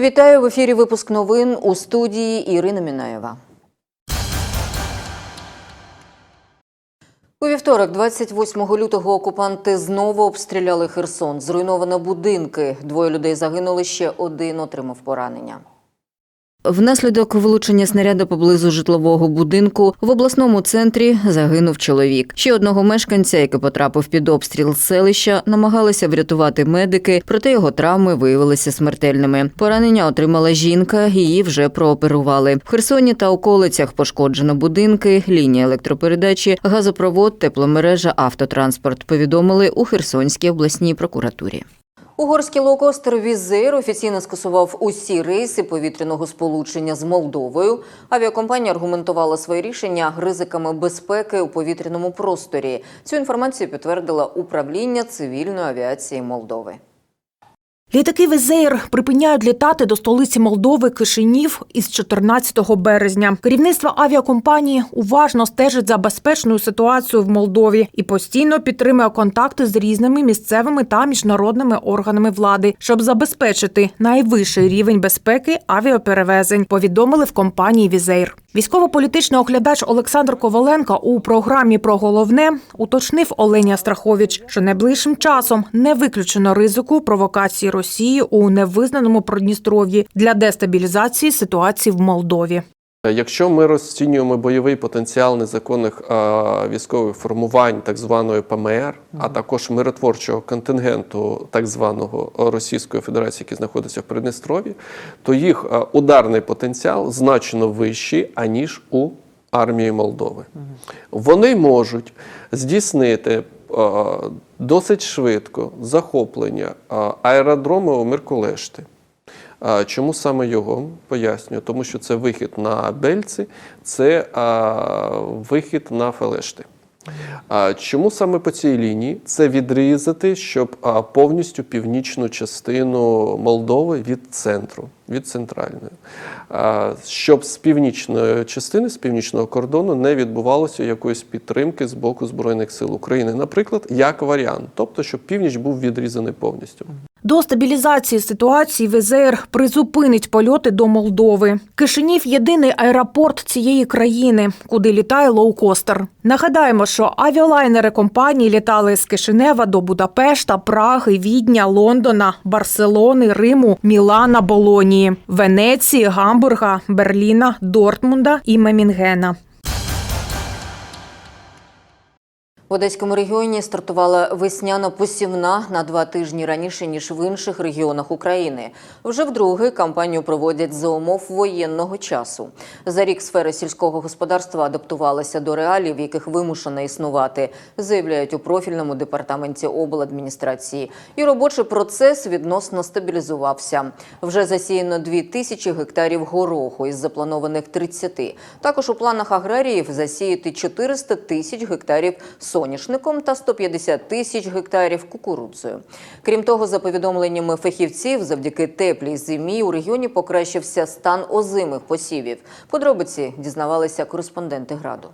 Вітаю в ефірі. Випуск новин у студії Ірина Мінаєва. У вівторок, 28 лютого, окупанти знову обстріляли Херсон. Зруйновано будинки. Двоє людей загинули, ще один отримав поранення. Внаслідок влучення снаряда поблизу житлового будинку в обласному центрі загинув чоловік. Ще одного мешканця, який потрапив під обстріл селища, намагалися врятувати медики, проте його травми виявилися смертельними. Поранення отримала жінка, її вже прооперували. В Херсоні та околицях пошкоджено будинки, лінія електропередачі, газопровод, тепломережа, автотранспорт. Повідомили у Херсонській обласній прокуратурі. Угорський локостер Візер офіційно скасував усі рейси повітряного сполучення з Молдовою. Авіакомпанія аргументувала своє рішення ризиками безпеки у повітряному просторі. Цю інформацію підтвердила управління цивільної авіації Молдови. Літаки Везеєр припиняють літати до столиці Молдови Кишинів із 14 березня. Керівництво авіакомпанії уважно стежить за безпечною ситуацією в Молдові і постійно підтримує контакти з різними місцевими та міжнародними органами влади, щоб забезпечити найвищий рівень безпеки авіаперевезень. Повідомили в компанії Візейр. Військово-політичний оглядач Олександр Коваленко у програмі про головне уточнив Оленя Страхович, що найближчим часом не виключено ризику провокації Росії у невизнаному Придністров'ї для дестабілізації ситуації в Молдові. Якщо ми розцінюємо бойовий потенціал незаконних е, військових формувань, так званої ПМР, а також миротворчого контингенту так званого Російської Федерації, який знаходиться в Придністров'ї, то їх е, ударний потенціал значно вищий аніж у армії Молдови. Вони можуть здійснити е, досить швидко захоплення е, аеродрому Миркулешти. А, Чому саме його пояснюю? Тому що це вихід на Бельці, це вихід на Фелешти. А, Чому саме по цій лінії? Це відрізати, щоб повністю північну частину Молдови від центру, від центральної, щоб з північної частини, з північного кордону не відбувалося якоїсь підтримки з боку Збройних сил України, наприклад, як варіант, тобто, щоб північ був відрізаний повністю. До стабілізації ситуації ВЗР призупинить польоти до Молдови. Кишинів – єдиний аеропорт цієї країни, куди літає лоукостер. Нагадаємо, що авіалайнери компанії літали з Кишинева до Будапешта, Праги, Відня, Лондона, Барселони, Риму, Мілана, Болонії, Венеції, Гамбурга, Берліна, Дортмунда і Мемінгена. В Одеському регіоні стартувала весняна посівна на два тижні раніше ніж в інших регіонах України. Вже вдруге кампанію проводять за умов воєнного часу. За рік сфера сільського господарства адаптувалася до реалій, в яких вимушена існувати, заявляють у профільному департаменті обладміністрації. І робочий процес відносно стабілізувався. Вже засіяно 2 тисячі гектарів гороху із запланованих 30. Також у планах аграріїв засіяти 400 тисяч гектарів соняшником та 150 тисяч гектарів кукурудзою. Крім того, за повідомленнями фахівців, завдяки теплій зимі у регіоні покращився стан озимих посівів. Подробиці дізнавалися кореспонденти граду.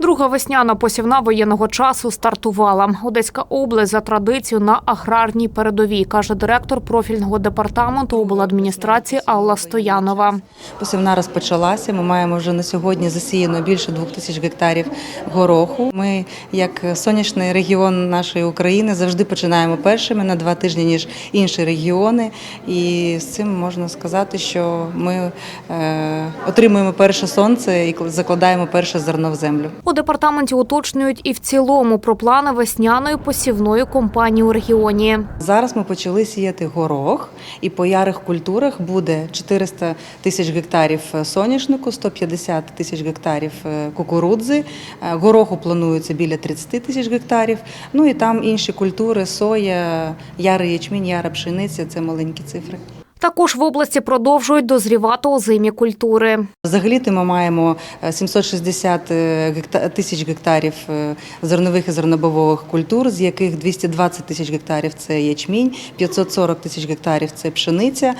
Друга весняна посівна воєнного часу стартувала. Одеська область за традицією на аграрній передовій, каже директор профільного департаменту обладміністрації Алла Стоянова. Посівна розпочалася. Ми маємо вже на сьогодні засіяно більше двох тисяч гектарів гороху. Ми, як сонячний регіон нашої України, завжди починаємо першими на два тижні ніж інші регіони. І з цим можна сказати, що ми е, отримуємо перше сонце і закладаємо перше зерно в землю. У департаменті уточнюють і в цілому про плани весняної посівної компанії у регіоні. Зараз ми почали сіяти горох, і по ярих культурах буде 400 тисяч гектарів соняшнику, 150 тисяч гектарів е, кукурудзи. Е, Гороху планується біля 30 тисяч гектарів. Ну і там інші культури: соя, ярий ячмінь, яра пшениця це маленькі цифри. Також в області продовжують дозрівати озимі культури. Взагалі ми маємо е, 760 гекта- тисяч гектарів е, зернових і зернобових культур, з яких 220 тисяч гектарів це ячмінь, 540 тисяч гектарів це пшениця.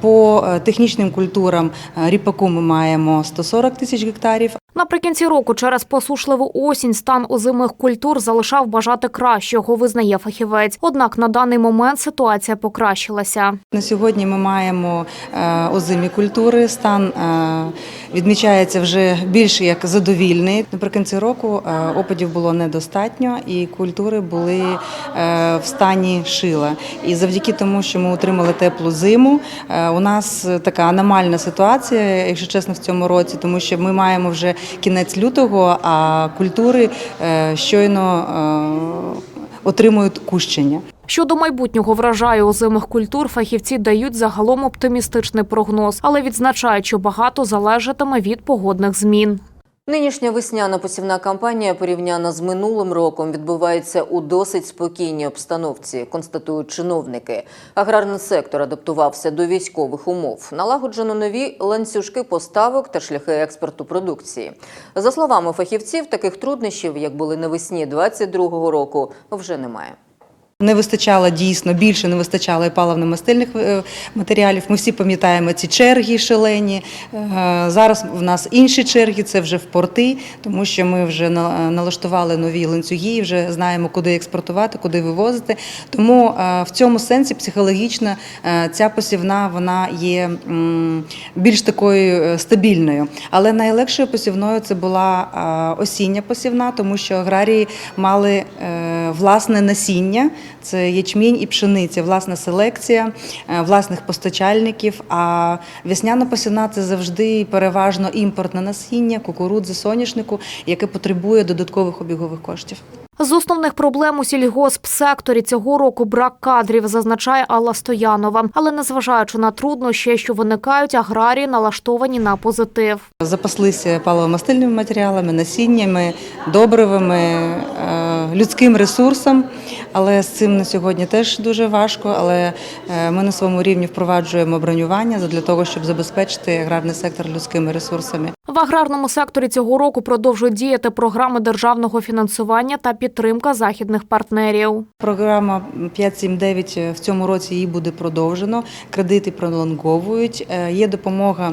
По е, технічним культурам е, ріпаку ми маємо 140 тисяч гектарів, Наприкінці року через посушливу осінь стан озимих культур залишав бажати кращого, визнає фахівець. Однак на даний момент ситуація покращилася. На сьогодні ми маємо е, озимі культури. Стан е, відмічається вже більше як задовільний. Наприкінці року е, опадів було недостатньо, і культури були в стані шила. І завдяки тому, що ми отримали теплу зиму, у нас така аномальна ситуація, якщо чесно, в цьому році, тому що ми маємо вже кінець лютого, а культури е, щойно е, отримують кущення. Щодо майбутнього врожаю озимих культур, фахівці дають загалом оптимістичний прогноз, але відзначають, що багато залежатиме від погодних змін. Нинішня весняна посівна кампанія, порівняно з минулим роком, відбувається у досить спокійній обстановці, констатують чиновники. Аграрний сектор адаптувався до військових умов. Налагоджено нові ланцюжки поставок та шляхи експорту продукції. За словами фахівців, таких труднощів, як були навесні 22-го року, вже немає. Не вистачало дійсно більше, не вистачало і паливно-мастильних е, матеріалів. Ми всі пам'ятаємо ці черги шалені. Е, Зараз в нас інші черги, це вже в порти, тому що ми вже налаштували нові ланцюги, вже знаємо, куди експортувати, куди вивозити. Тому е, в цьому сенсі психологічно е, ця посівна вона є більш такою е, стабільною. Але найлегшою посівною це була е, осіння посівна, тому що аграрії мали е, власне насіння. Це ячмінь і пшениця, власна селекція, е, власних постачальників. А весняна посівна це завжди переважно імпортне насіння, кукурудзи, соняшнику, яке потребує додаткових обігових коштів. З основних проблем у сільгоспсекторі цього року брак кадрів, зазначає Алла Стоянова. Але незважаючи на труднощі, що виникають, аграрії налаштовані на позитив. Запаслися паливомастильними матеріалами, насіннями, добривами, е, людським ресурсом. Але з цим на сьогодні теж дуже важко. Але е, ми на своєму рівні впроваджуємо бронювання для того, щоб забезпечити аграрний сектор людськими ресурсами. В аграрному секторі цього року продовжують діяти програми державного фінансування та підтримка західних партнерів. Програма 579 в цьому році її буде продовжено. Кредити пролонговують. Е, Є допомога.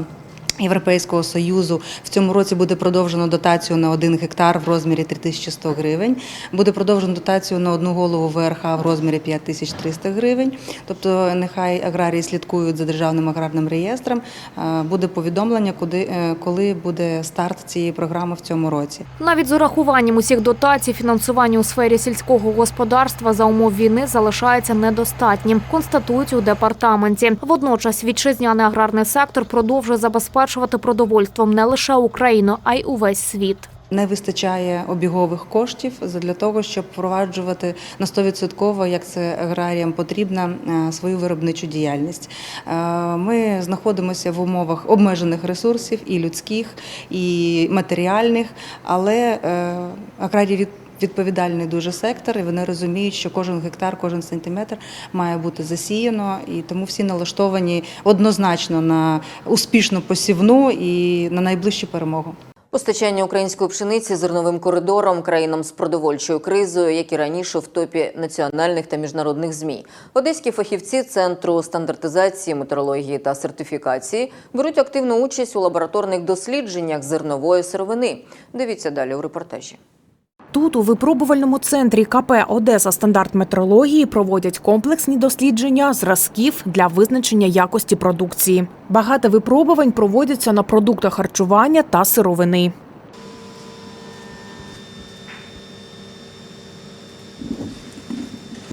Європейського союзу в цьому році буде продовжено дотацію на 1 гектар в розмірі 3100 гривень. Буде продовжено дотацію на одну голову ВРХ в розмірі 5300 гривень. Тобто, нехай аграрії слідкують за державним аграрним реєстром. Е, Буде повідомлення, куди е, коли буде старт цієї програми в цьому році. Навіть з урахуванням усіх дотацій фінансування у сфері сільського господарства за умов війни залишається недостатнім. Констатують у департаменті. Водночас вітчизняний аграрний сектор продовжує забезпечувати продовольством не лише Україну, а й увесь світ. Не вистачає обігових коштів для того, щоб впроваджувати на 100%, як це аграріям потрібно, е, свою виробничу діяльність. Е, Ми знаходимося в умовах обмежених ресурсів і людських, і матеріальних, але е, аграрії від Відповідальний дуже сектор, і вони розуміють, що кожен гектар, кожен сантиметр має бути засіяно, і тому всі налаштовані однозначно на успішну посівну і на найближчу перемогу. Постачання української пшениці зерновим коридором країнам з продовольчою кризою, як і раніше в топі національних та міжнародних змі. Одеські фахівці центру стандартизації, метрології та сертифікації беруть активну участь у лабораторних дослідженнях зернової сировини. Дивіться далі у репортажі. Тут, у випробувальному центрі КП Одеса стандарт метрології проводять комплексні дослідження зразків для визначення якості продукції. Багато випробувань проводяться на продуктах харчування та сировини.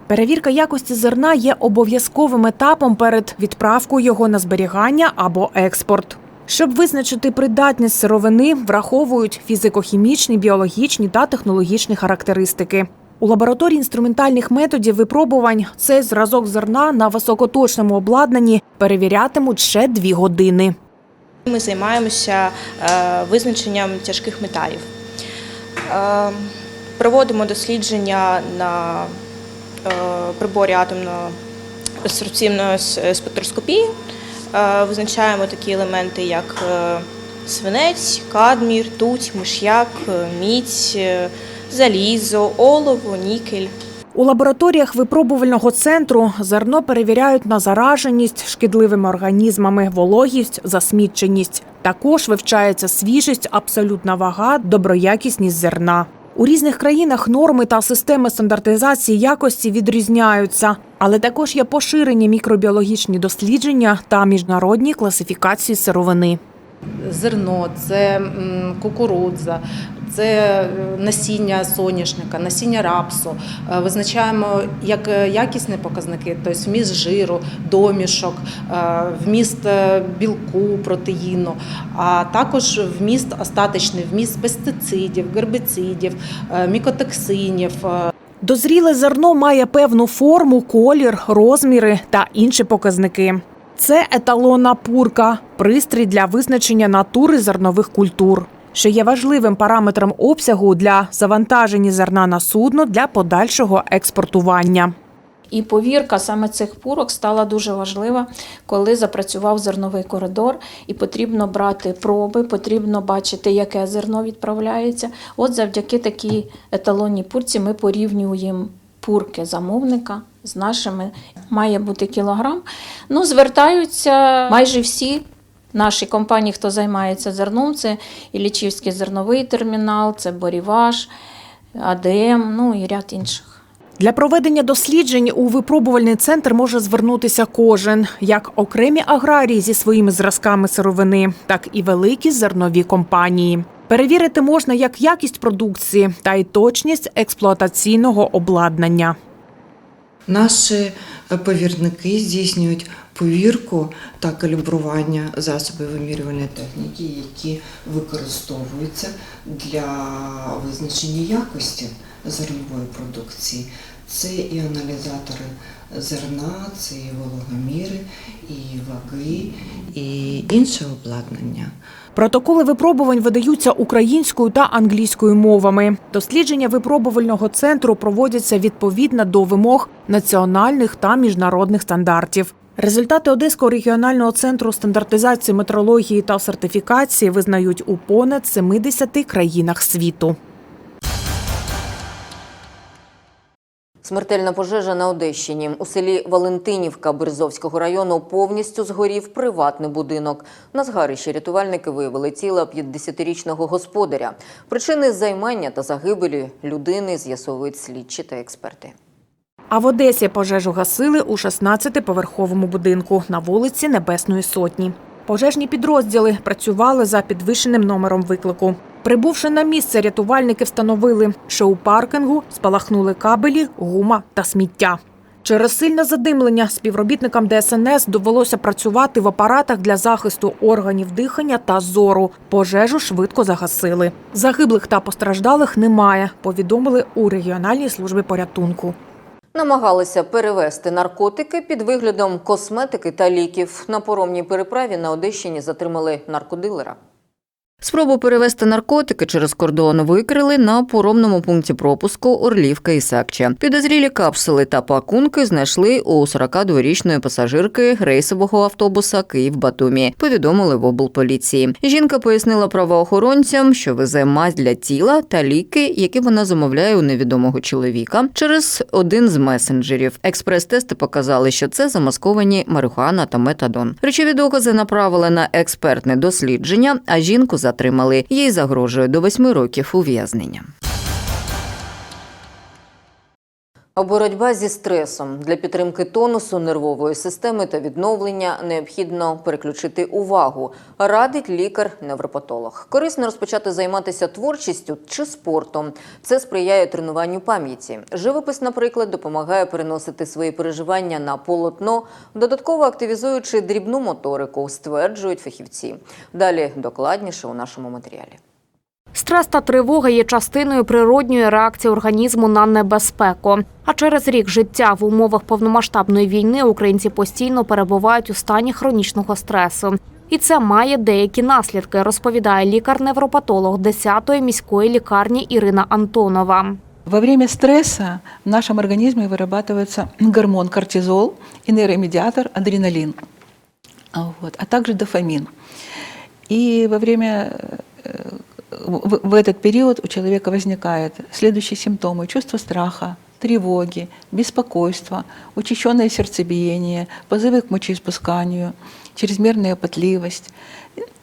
Перевірка якості зерна є обов'язковим етапом перед відправкою його на зберігання або експорт. Щоб визначити придатність сировини, враховують фізико-хімічні, біологічні та технологічні характеристики. У лабораторії інструментальних методів випробувань цей зразок зерна на високоточному обладнанні перевірятимуть ще дві години. Ми займаємося е, визначенням тяжких металів. Е, Проводимо дослідження на е, приборі атомно-ресурсивної с- спектроскопії. Е, Визначаємо такі елементи, як е, свинець, кадмій, ртуть, миш'як, е, мідь, е, залізо, олово, нікель. У лабораторіях випробувального центру зерно перевіряють на зараженість шкідливими організмами, вологість, засміченість. Також вивчається свіжість, абсолютна вага, доброякісність зерна. У різних країнах норми та системи стандартизації якості відрізняються, але також є поширені мікробіологічні дослідження та міжнародні класифікації сировини. Зерно, це кукурудза, це е, насіння соняшника, насіння рапсу. Е, Визначаємо як е, якісні показники, тобто вміст жиру, домішок, вміст білку, протеїну, а також вміст остаточний, вміст пестицидів, гербіцидів, мікотоксинів, Дозріле зерно має певну форму, колір, розміри та інші показники. Це еталонна пурка, пристрій для визначення натури зернових культур, що є важливим параметром обсягу для завантаження зерна на судно для подальшого експортування. І повірка саме цих пурок стала дуже важлива, коли запрацював зерновий коридор, і потрібно брати проби, потрібно бачити, яке зерно відправляється. От завдяки такій еталонній пурці ми порівнюємо пурки замовника з нашими. Має бути кілограм. Ну, звертаються майже всі. Наші компанії, хто займається зерном, це Іллічівський зерновий термінал, це Боріваш, АДМ, ну і ряд інших. Для проведення досліджень у випробувальний центр може звернутися кожен, як окремі аграрії зі своїми зразками сировини, так і великі зернові компанії. Перевірити можна як якість продукції та й точність експлуатаційного обладнання. Наші повірники здійснюють повірку та калібрування засобів вимірювальної техніки, які використовуються для визначення якості зернової продукції. Це і аналізатори зерна, це і вологоміри, і ваги, і інше обладнання. Протоколи випробувань видаються українською та англійською мовами. Дослідження випробувального центру проводяться відповідно до вимог національних та міжнародних стандартів. Результати Одеського регіонального центру стандартизації метрології та сертифікації визнають у понад 70 країнах світу. Смертельна пожежа на Одещині. У селі Валентинівка Березовського району повністю згорів приватний будинок. На згарищі рятувальники виявили тіло 50-річного господаря. Причини займання та загибелі людини з'ясовують слідчі та експерти. А в Одесі пожежу гасили у 16-поверховому будинку на вулиці Небесної Сотні. Пожежні підрозділи працювали за підвищеним номером виклику. Прибувши на місце, рятувальники встановили, що у паркінгу спалахнули кабелі, гума та сміття. Через сильне задимлення співробітникам ДСНС довелося працювати в апаратах для захисту органів дихання та зору. Пожежу швидко загасили. Загиблих та постраждалих немає, повідомили у регіональній службі порятунку. Намагалися перевезти наркотики під виглядом косметики та ліків. На поромній переправі на Одещині затримали наркодилера. Спробу перевезти наркотики через кордон викрили на поромному пункті пропуску Орлівка і Сакча. Підозрілі капсули та пакунки знайшли у 42-річної пасажирки рейсового автобуса Київ-Батумі. Повідомили в облполіції. Жінка пояснила правоохоронцям, що везе мазь для тіла та ліки, які вона замовляє у невідомого чоловіка через один з месенджерів. Експрес-тести показали, що це замасковані марихуана та метадон. Речові докази направили на експертне дослідження, а жінку затримали. Їй загрожує до восьми років ув'язнення. Боротьба зі стресом для підтримки тонусу нервової системи та відновлення необхідно переключити увагу, радить лікар-невропатолог. Корисно розпочати займатися творчістю чи спортом. Це сприяє тренуванню пам'яті. Живопис, наприклад, допомагає переносити свої переживання на полотно, додатково активізуючи дрібну моторику, стверджують фахівці. Далі докладніше у нашому матеріалі. Стрес та тривога є частиною природньої реакції організму на небезпеку. А через рік життя в умовах повномасштабної війни українці постійно перебувають у стані хронічного стресу. І це має деякі наслідки, розповідає лікар-невропатолог 10-ї міської лікарні Ірина Антонова. Во время стресса в нашем организме вырабатывается гормон кортизол и нейромедиатор адреналин, А вот, а также дофамин. И во время э, в в этот период у человека возникают следующие симптомы: чувство страха, тревоги, беспокойство, учащенное сердцебиение, позывы к мочеиспусканию, чрезмерная потливость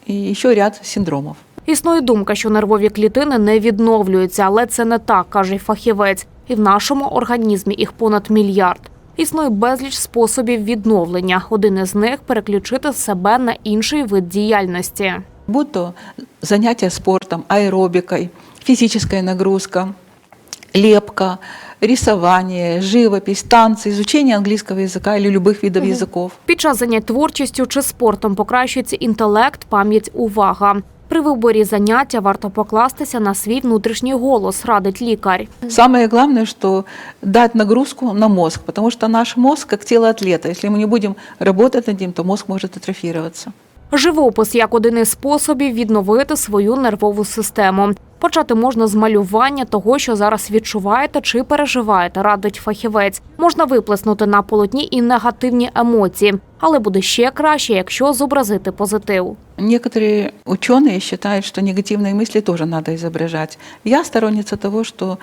и еще ряд синдромов. Існує думка, що нервові клітини не відновлюються, але це не так, каже й фахівець. І в нашому організмі їх понад мільярд. Існує безліч способів відновлення. Один із них переключити себе на інший вид діяльності. Будь то занятия спортом, аэробикой, физическая нагрузка, лепка, рисование, живопись, танцы, изучение английского языка или любых видов языков. Під час занять творчістю чи спортом покращується інтелект, пам'ять, увага. При виборі заняття варто покластися на свій внутрішній голос, радить лікар. Самое главное, что дать нагрузку на мозг, потому что наш мозг как тело атлета. Если мы не будем работать над ним, то мозг может атрофироваться. Живопис як один із способів відновити свою нервову систему. Почати можна з малювання того, що зараз відчуваєте чи переживаєте, радить фахівець. Можна виплеснути на полотні і негативні емоції, але буде ще краще, якщо зобразити позитив. Некоторые ученые считают, что негативные мысли тоже надо изображать. Я сторонница того, что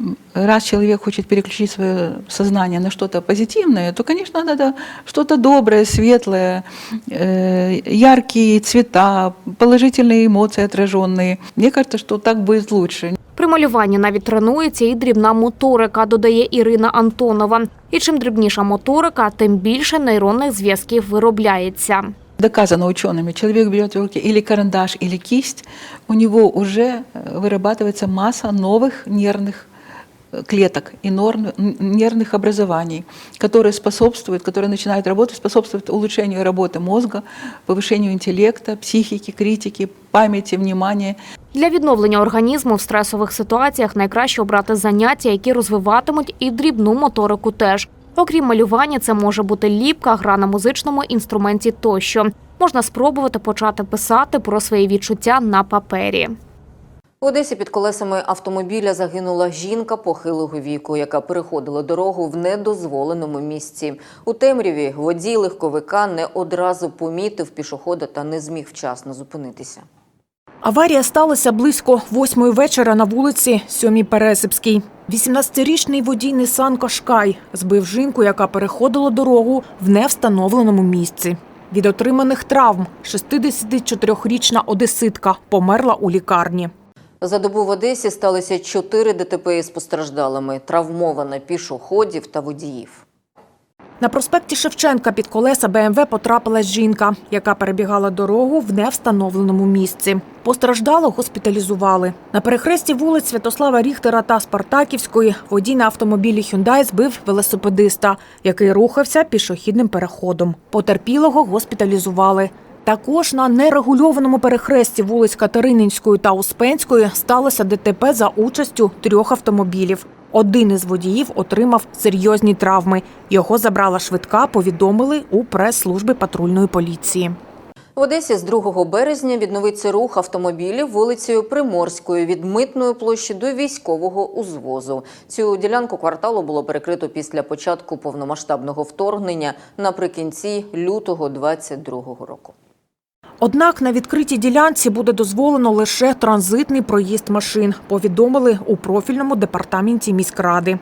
м, раз человек хочет переключить свое сознание на что-то позитивное, то, конечно, надо что-то доброе, светлое, э, яркие цвета, положительные эмоции отраженные. Мне кажется, что так будет лучше. При малюванні навіть тренується і дрібна моторика, додає Ірина Антонова. І чим дрібніша моторика, тим більше нейронних зв'язків виробляється. Доказано учеными, человек берет в руки или карандаш, или кисть, у него уже э, вырабатывается масса новых нервных э, клеток и норм- н- нервных образований, которые способствуют, которые начинают работать, способствуют улучшению работы мозга, повышению интеллекта, психики, критики, памяти, внимания. Для відновлення організму в стресових ситуаціях найкраще обрати заняття, які розвиватимуть і дрібну моторику теж. Окрім малювання, це може бути ліпка, гра на музичному інструменті тощо. Можна спробувати почати писати про свої відчуття на папері. В Одесі під колесами автомобіля загинула жінка похилого віку, яка переходила дорогу в недозволеному місці. У темряві водій легковика не одразу помітив пішохода та не зміг вчасно зупинитися. Аварія сталася близько восьмої вечора на вулиці Сьомій Пересипській. 18-річний водій Нисан Кашкай збив жінку, яка переходила дорогу в невстановленому місці. Від отриманих травм 64-річна одеситка померла у лікарні. За добу в Одесі сталося чотири ДТП із постраждалими, травмовано пішоходів та водіїв. На проспекті Шевченка під колеса БМВ потрапила жінка, яка перебігала дорогу в невстановленому місці. Постраждало госпіталізували. На перехресті вулиць Святослава Ріхтера та Спартаківської водій на автомобілі Hyundai збив велосипедиста, який рухався пішохідним переходом. Потерпілого госпіталізували. Також на нерегульованому перехресті вулиць Катерининської та Успенської сталося ДТП за участю трьох автомобілів. Один із водіїв отримав серйозні травми. Його забрала швидка, повідомили у прес-службі патрульної поліції. В Одесі з 2 березня відновиться рух автомобілів вулицею Приморською від митної площі до військового узвозу. Цю ділянку кварталу було перекрито після початку повномасштабного вторгнення наприкінці лютого 2022 року. Однак на відкритій ділянці буде дозволено лише транзитний проїзд машин, повідомили у профільному департаменті міськради.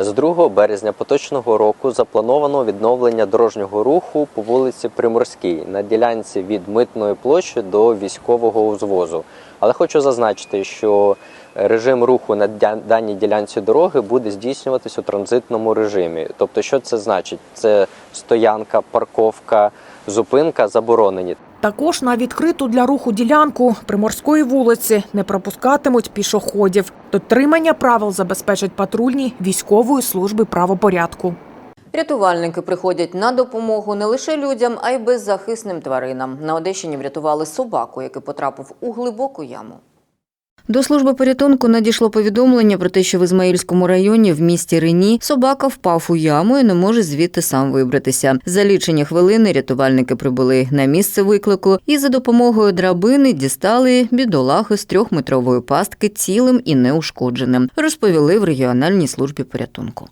З 2 березня поточного року заплановано відновлення дорожнього руху по вулиці Приморській на ділянці від митної площі до військового узвозу. Але хочу зазначити, що режим руху на даній ділянці дороги буде здійснюватись у транзитному режимі. Тобто, що це значить? Це стоянка, парковка, зупинка заборонені. Також на відкриту для руху ділянку Приморської вулиці не пропускатимуть пішоходів. Дотримання правил забезпечать патрульні військової служби правопорядку. Рятувальники приходять на допомогу не лише людям, а й беззахисним тваринам. На Одещині врятували собаку, який потрапив у глибоку яму. До служби порятунку надійшло повідомлення про те, що в Ізмаїльському районі в місті Рені собака впав у яму і не може звідти сам вибратися. За лічені хвилини рятувальники прибули на місце виклику і за допомогою драбини дістали бідолахи з трьохметрової пастки цілим і неушкодженим, розповіли в регіональній службі порятунку.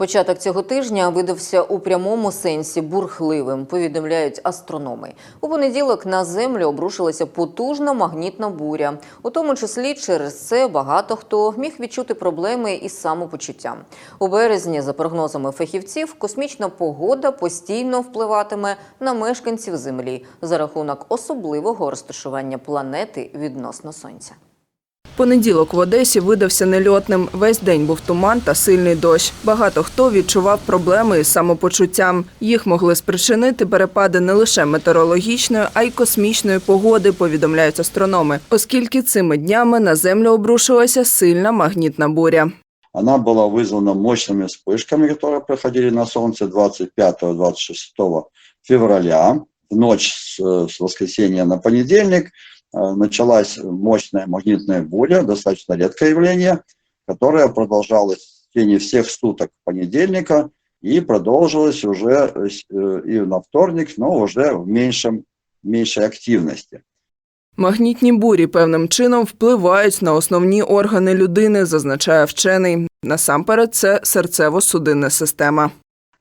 Початок цього тижня видався у прямому сенсі бурхливим, повідомляють астрономи. У понеділок на землю обрушилася потужна магнітна буря. У тому числі через це багато хто міг відчути проблеми із самопочуттям. У березні, за прогнозами фахівців, космічна погода постійно впливатиме на мешканців Землі за рахунок особливого розташування планети відносно Сонця. Понеділок в Одесі видався нельотним. Весь день був туман та сильний дощ. Багато хто відчував проблеми із самопочуттям. Їх могли спричинити перепади не лише метеорологічної, а й космічної погоди, повідомляють астрономи, оскільки цими днями на землю обрушилася сильна магнітна буря. Она была вызвана мощными вспышками, которые проходили на Солнце 25-26 февраля. В ночь с, э, с воскресенья на понедельник э, началась мощная магнитная буря, достаточно редкое явление, которое продолжалось в течение всех суток понедельника и продолжилось уже э, с- э, и на вторник, но уже в меньшем, меньшей активности. Магнітні бурі певним чином впливають на основні органи людини, зазначає вчений. Насамперед, це серцево-судинна система.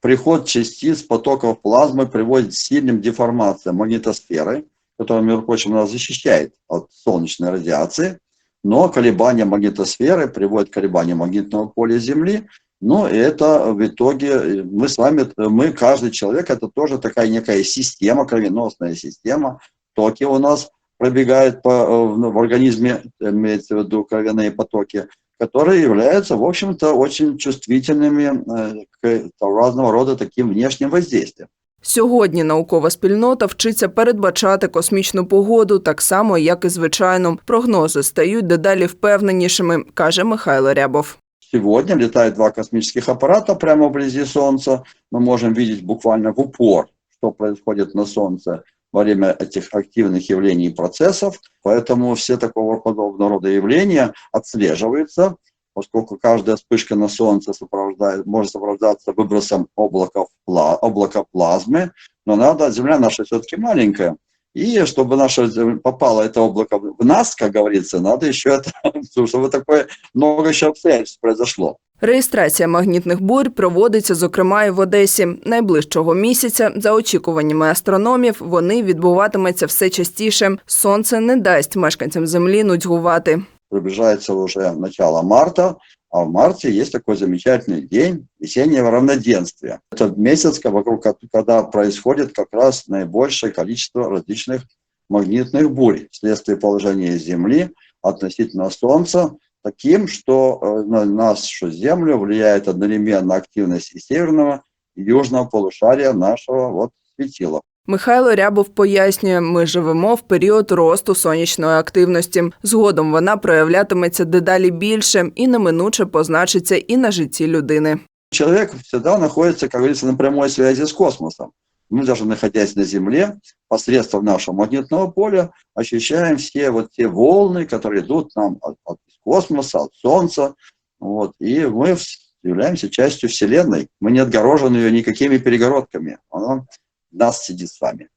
Приход частиц потоков плазмы приводит к сильным деформациям магнитосферы, которая, между прочим, нас защищает от солнечной радиации, но колебания магнитосферы приводят к колебаниям магнитного поля Земли, но это в итоге э, мы с вами, э, мы, каждый человек, это тоже такая некая система, кровеносная система, токи у нас пробегают по, э, в организме, имеется в виду кровяные потоки, которые являются, в общем-то, очень чувствительными к разного рода таким внешним воздействиям. Сьогодні наукова спільнота вчиться передбачати космічну погоду так само, як і звичайну. Прогнози стають дедалі впевненішими, каже Михайло Рябов. Сегодня летают два космических аппарата прямо вблизи Солнца. Мы можем видеть буквально в упор, что происходит на Солнце во время этих активных явлений и процессов. Поэтому все такого подобного рода явления отслеживаются, поскольку каждая вспышка на Солнце сопровождает, может сопровождаться выбросом облаков, пла- облака плазмы. Но надо, Земля наша все-таки маленькая. И чтобы наше зем- попало это облако в нас, как говорится, надо еще это, чтобы такое много еще обстоятельств произошло. Реєстрація магнітних бурь проводиться, зокрема, і в Одесі. Найближчого місяця, за очікуваннями астрономів, вони відбуватимуться все частіше. Сонце не дасть мешканцям землі нудьгувати. Приближается уже начало марта, а в марте есть такой замечательный день весеннего равноденствия. Это месяц, вокруг ко- когда происходит как раз наибольшее количество различных магнитных бурь вследствие положения Земли относительно Солнца, таким, что э, на нашу Землю влияет одновременно активность и северного, и южного полушария нашего вот светила. Михайло Рябов пояснює, ми живемо в період росту сонячної активності. Згодом вона проявлятиметься дедалі більше і неминуче позначиться і на житті людини. человек всегда находится, как говорится, на прямой связи с космосом. Мы даже находясь на Земле, посредством нашего магнитного поля, ощущаем все вот те волны, которые идут нам от, от космоса, от Солнца. Вот, и мы в- являемся частью Вселенной. Мы не отгорожены ее никакими перегородками. Она в нас сидит с вами.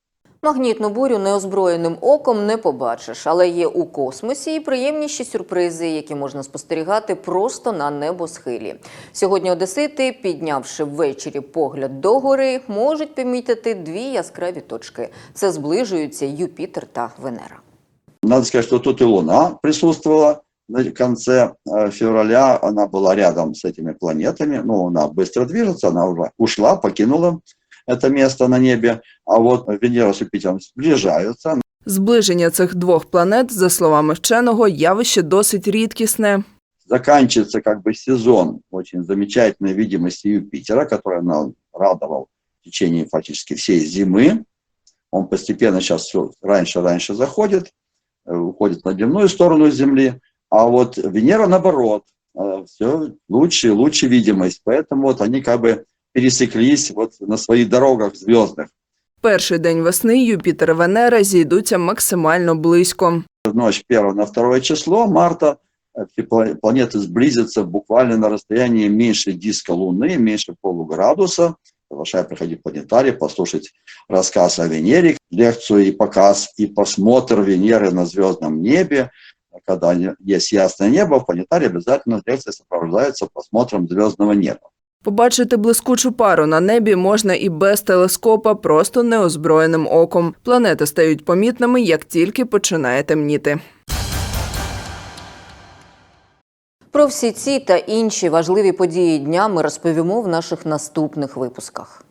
Магнітну бурю неозброєним оком не побачиш, але є у космосі і приємніші сюрпризи, які можна спостерігати просто на небосхилі. Сьогодні одесити, піднявши ввечері погляд догори, можуть помітити дві яскраві точки. Це зближуються Юпітер та Венера. Надо сказать, что тут и Луна присутствовала на конце э, февраля. Она была рядом с этими планетами. Ну, она быстро движется, она уже ушла, покинула это место на небе. А вот Венера с Юпитером сближаются. Зближення цих двох планет, за словами вченого, явище досить рідкісне. Заканчивается как бы сезон очень замечательной видимости Юпитера, который нам радовал в течение фактически всей зимы. Он постепенно сейчас все раньше-раньше заходит, э, уходит на дневную сторону Земли. А вот Венера, наоборот, все лучше и лучше видимость. Поэтому вот они как бы пересеклись вот на своих дорогах звездных. Перший день весни Юпітер і Венера зійдуться максимально близько. В ночь 1 на 2 число марта э, все пла- планеты сблизятся буквально на расстоянии меньше диска Луны, меньше полуградуса. Приглашаю приходить в планетарий, послушать рассказ о Венере, лекцию и показ, и просмотр Венеры на звездном небе. Когда не- есть ясное небо, в планетарии обязательно лекция сопровождается просмотром звездного неба. Побачити блискучу пару на небі можна і без телескопа, просто неозброєним оком. Планети стають помітними, як тільки починає темніти. Про всі ці та інші важливі події дня ми розповімо в наших наступних випусках.